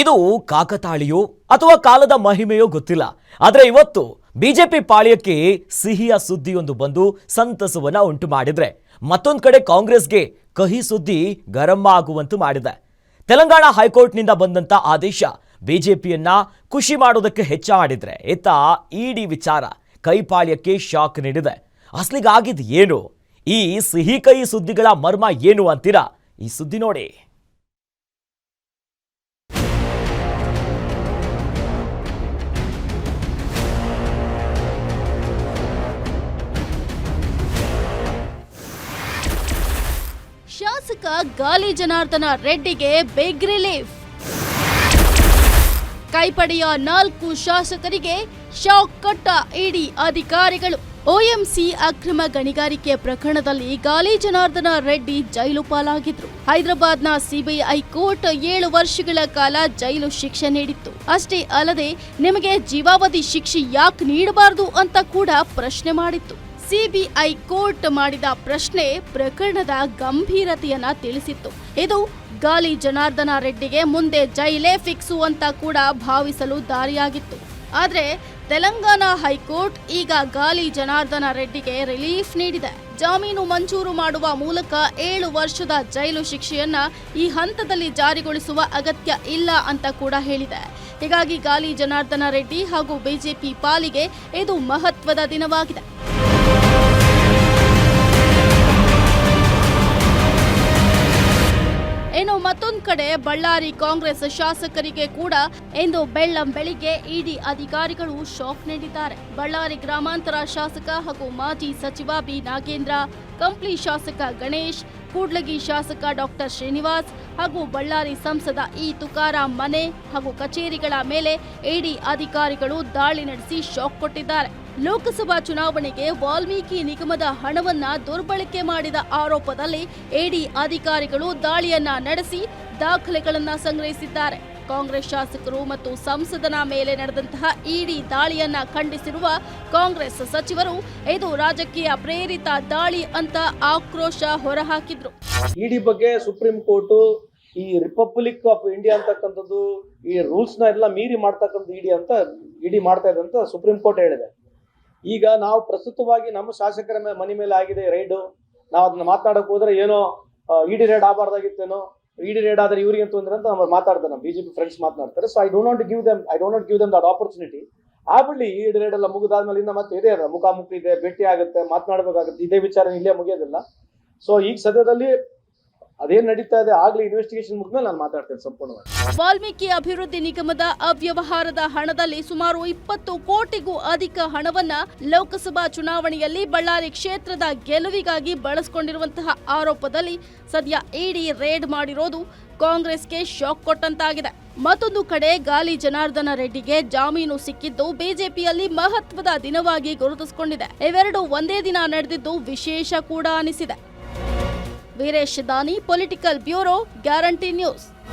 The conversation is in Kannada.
ಇದು ಕಾಕತಾಳಿಯೋ ಅಥವಾ ಕಾಲದ ಮಹಿಮೆಯೋ ಗೊತ್ತಿಲ್ಲ. ಆದ್ರೆ ಇವತ್ತು ಬಿಜೆಪಿ ಪಾಳ್ಯಕ್ಕೆ ಸಿಹಿಯ ಸುದ್ದಿಯೊಂದು ಬಂದು ಸಂತಸವನ್ನ ಉಂಟು ಮಾಡಿದ್ರೆ. ಮತ್ತೊಂದು ಕಡೆ ಕಾಂಗ್ರೆಸ್ಗೆ ಕಹಿ ಸುದ್ದಿ ಗರಂ ಆಗುವಂತೆ ಮಾಡಿದೆ. ತೆಲಂಗಾಣ ಹೈಕೋರ್ಟ್ನಿಂದ ಬಂದಂತ ಆದೇಶ ಬಿಜೆಪಿಯನ್ನ ಖುಷಿ ಮಾಡೋದಕ್ಕೆ ಹೆಚ್ಚ ಮಾಡಿದ್ರೆ ಇತ್ತ ಇಡಿ ವಿಚಾರ ಕೈಪಾಳ್ಯಕ್ಕೆ ಶಾಕ್ ನೀಡಿದೆ. ಅಸ್ಲಿಗಾಗಿದ್ ಏನು? ಈ ಸಿಹಿ ಕಹಿ ಸುದ್ದಿಗಳ ಮರ್ಮ ಏನು ಅಂತೀರಾ? ಈ ಸುದ್ದಿ ನೋಡಿ. ಶಾಸಕ ಗಾಲಿ ಜನಾರ್ದನ ರೆಡ್ಡಿಗೆ ಬಿಗ್ ರಿಲೀಫ್ ಕೈಪಡೆಯ ನಾಲ್ಕು ಶಾಸಕರಿಗೆ ಶಾಕ್ ಕಟ್ಟ ಇಡಿ ಅಧಿಕಾರಿಗಳು. ಓಎಂಸಿ ಅಕ್ರಮ ಗಣಿಗಾರಿಕೆ ಪ್ರಕರಣದಲ್ಲಿ ಗಾಲಿ ಜನಾರ್ದನ ರೆಡ್ಡಿ ಜೈಲು ಪಾಲಾಗಿದ್ರು. ಹೈದರಾಬಾದ್ನ ಸಿಬಿಐ ಕೋರ್ಟ್ ಏಳು ವರ್ಷಗಳ ಕಾಲ ಜೈಲು ಶಿಕ್ಷೆ ನೀಡಿತ್ತು. ಅಷ್ಟೇ ಅಲ್ಲದೆ, ನಿಮಗೆ ಜೀವಾವಧಿ ಶಿಕ್ಷೆ ಯಾಕೆ ನೀಡಬಾರದು ಅಂತ ಕೂಡ ಪ್ರಶ್ನೆ ಮಾಡಿತ್ತು. ಸಿಬಿಐ ಕೋರ್ಟ್ ಮಾಡಿದ ಪ್ರಶ್ನೆ ಪ್ರಕರಣದ ಗಂಭೀರತೆಯನ್ನ ತಿಳಿಸಿತ್ತು. ಇದು ಗಾಲಿ ಜನಾರ್ದನ ರೆಡ್ಡಿಗೆ ಮುಂದೆ ಜೈಲೇ ಫಿಕ್ಸು ಅಂತ ಕೂಡ ಭಾವಿಸಲು ದಾರಿಯಾಗಿತ್ತು. ಆದ್ರೆ ತೆಲಂಗಾಣ ಹೈಕೋರ್ಟ್ ಈಗ ಗಾಲಿ ಜನಾರ್ದನ ರೆಡ್ಡಿಗೆ ರಿಲೀಫ್ ನೀಡಿದೆ. ಜಾಮೀನು ಮಂಜೂರು ಮಾಡುವ ಮೂಲಕ ಏಳು ವರ್ಷದ ಜೈಲು ಶಿಕ್ಷೆಯನ್ನ ಈ ಹಂತದಲ್ಲಿ ಜಾರಿಗೊಳಿಸುವ ಅಗತ್ಯ ಇಲ್ಲ ಅಂತ ಕೂಡ ಹೇಳಿದೆ. ಹೀಗಾಗಿ ಗಾಲಿ ಜನಾರ್ದನ ರೆಡ್ಡಿ ಹಾಗೂ ಬಿಜೆಪಿ ಪಾಲಿಗೆ ಇದು ಮಹತ್ವದ ದಿನವಾಗಿದೆ. ಇನ್ನು ಮತ್ತೊಂದು ಕಡೆ ಬಳ್ಳಾರಿ ಕಾಂಗ್ರೆಸ್ ಶಾಸಕರಿಗೆ ಕೂಡ ಇಂದು ಬೆಳ್ಳಂ ಬೆಳಿಗ್ಗೆ ಇಡಿ ಅಧಿಕಾರಿಗಳು ಶಾಕ್ ನೀಡಿದ್ದಾರೆ. ಬಳ್ಳಾರಿ ಗ್ರಾಮಾಂತರ ಶಾಸಕ ಹಾಗೂ ಮಾಜಿ ಸಚಿವ ಬಿ ನಾಗೇಂದ್ರ, ಕಂಪ್ಲಿ ಶಾಸಕ ಗಣೇಶ್, ಕೂಡ್ಲಗಿ ಶಾಸಕ ಡಾಕ್ಟರ್ ಶ್ರೀನಿವಾಸ್ ಹಾಗೂ ಬಳ್ಳಾರಿ ಸಂಸದ ಇ ತುಕಾರಾಂ ಮನೆ ಹಾಗೂ ಕಚೇರಿಗಳ ಮೇಲೆ ಇಡಿ ಅಧಿಕಾರಿಗಳು ದಾಳಿ ನಡೆಸಿ ಶಾಕ್ ಕೊಟ್ಟಿದ್ದಾರೆ. ಲೋಕಸಭಾ ಚುನಾವಣೆಗೆ ವಾಲ್ಮೀಕಿ ನಿಗಮದ ಹಣವನ್ನ ದುರ್ಬಳಕೆ ಮಾಡಿದ ಆರೋಪದಲ್ಲಿ ಎಡಿ ಅಧಿಕಾರಿಗಳು ದಾಳಿಯನ್ನ ನಡೆಸಿ ದಾಖಲೆಗಳನ್ನ ಸಂಗ್ರಹಿಸಿದ್ದಾರೆ. ಕಾಂಗ್ರೆಸ್ ಶಾಸಕರು ಮತ್ತು ಸಂಸದನ ಮೇಲೆ ನಡೆದಂತಹ ಇಡಿ ದಾಳಿಯನ್ನ ಖಂಡಿಸಿರುವ ಕಾಂಗ್ರೆಸ್ ಸಚಿವರು ಇದು ರಾಜಕೀಯ ಪ್ರೇರಿತ ದಾಳಿ ಅಂತ ಆಕ್ರೋಶ ಹೊರಹಾಕಿದ್ರು. ಇಡಿ ಬಗ್ಗೆ ಸುಪ್ರೀಂ ಕೋರ್ಟ್ ಈ ರಿಪಬ್ಲಿಕ್ ಆಫ್ ಇಂಡಿಯಾ ಅಂತಕ್ಕಂಥದ್ದು ಈ ರೂಲ್ಸ್ನ ಎಲ್ಲ ಮೀರಿ ಮಾಡ್ತಕ್ಕಂಥ ಇಡಿ ಅಂತ ಇಡಿ ಮಾಡ್ತಾ ಇದೆ ಅಂತ ಸುಪ್ರೀಂ ಕೋರ್ಟ್ ಹೇಳಿದೆ. ಈಗ ನಾವು ಪ್ರಸ್ತುತವಾಗಿ ನಮ್ಮ ಶಾಸಕರ ಮನೆ ಮೇಲೆ ಆಗಿದೆ ರೈಡು. ನಾವು ಅದನ್ನ ಮಾತಾಡಕ್ ಹೋದ್ರೆ ಏನೋ ಇಡಿ ರೇಡ್ ಆಗಬಾರ್ದಾಗಿತ್ತೇನೋ. ಇಡಿ ರೇಡ್ ಆದ್ರೆ ಇವ್ರಿಗೆ ತೊಂದ್ರೆ ಅಂತ ಅವ್ರು ಮಾತಾಡ್ತಾರೆ ಬಿಜೆಪಿ ಫ್ರೆಂಡ್ಸ್ ಮಾತನಾಡ್ತಾರೆ so I don't not give them I don't not give them that opportunity ಆಗ್ಬಿಡ್ಲಿ ಈ ರೇಡ್ ಎಲ್ಲ ಮುಗಿದಾದ್ಮೇಲೆ ಇನ್ನ ಮತ್ತೆ ಇದೆ ಮುಖಾಮುಖಿ ಇದೆ, ಭೇಟಿ ಆಗುತ್ತೆ, ಮಾತನಾಡ್ಬೇಕಾಗುತ್ತೆ. ಇದೇ ವಿಚಾರ ಇಲ್ಲೇ ಮುಗಿಯೋದಿಲ್ಲ. ಸೊ ಈಗ ಸದ್ಯದಲ್ಲಿ ಅದೇನ್ ನಡೀತಾ ಇದೆ ಆಗ್ಲಿ ಇನ್ವೆಸ್ಟಿಗೇಷನ್ ಮುಗಿದ್ಮೇಲೆ ನಾನು ಮಾತಾಡ್ತೇನೆ ಸಂಪೂರ್ಣವಾಗಿ. ವಾಲ್ಮೀಕಿ ಅಭಿವೃದ್ಧಿ ನಿಗಮದ ಅವ್ಯವಹಾರದ ಹಣದಲ್ಲಿ ಸುಮಾರು ಇಪ್ಪತ್ತು ಕೋಟಿಗೂ ಅಧಿಕ ಹಣವನ್ನ ಲೋಕಸಭಾ ಚುನಾವಣೆಯಲ್ಲಿ ಬಳ್ಳಾರಿ ಕ್ಷೇತ್ರದ ಗೆಲುವಿಗಾಗಿ ಬಳಸಿಕೊಂಡಿರುವಂತಹ ಆರೋಪದಲ್ಲಿ ಸದ್ಯ ಇಡಿ ರೇಡ್ ಮಾಡಿರೋದು ಕಾಂಗ್ರೆಸ್ಗೆ ಶಾಕ್ ಕೊಟ್ಟಂತಾಗಿದೆ. ಮತ್ತೊಂದು ಕಡೆ ಗಾಲಿ ಜನಾರ್ದನ ರೆಡ್ಡಿಗೆ ಜಾಮೀನು ಸಿಕ್ಕಿದ್ದು ಬಿಜೆಪಿಯಲ್ಲಿ ಮಹತ್ವದ ದಿನವಾಗಿ ಗುರುತಿಸಿಕೊಂಡಿದೆ. ಇವೆರಡು ಒಂದೇ ದಿನ ನಡೆದಿದ್ದು ವಿಶೇಷ ಕೂಡ ಅನಿಸಿದೆ. ವೀರೇಶ್ ದಾನಿ ಪೊಲಿಟಿಕಲ್ ಬ್ಯೂರೋ ಗ್ಯಾರಂಟಿ ನ್ಯೂಸ್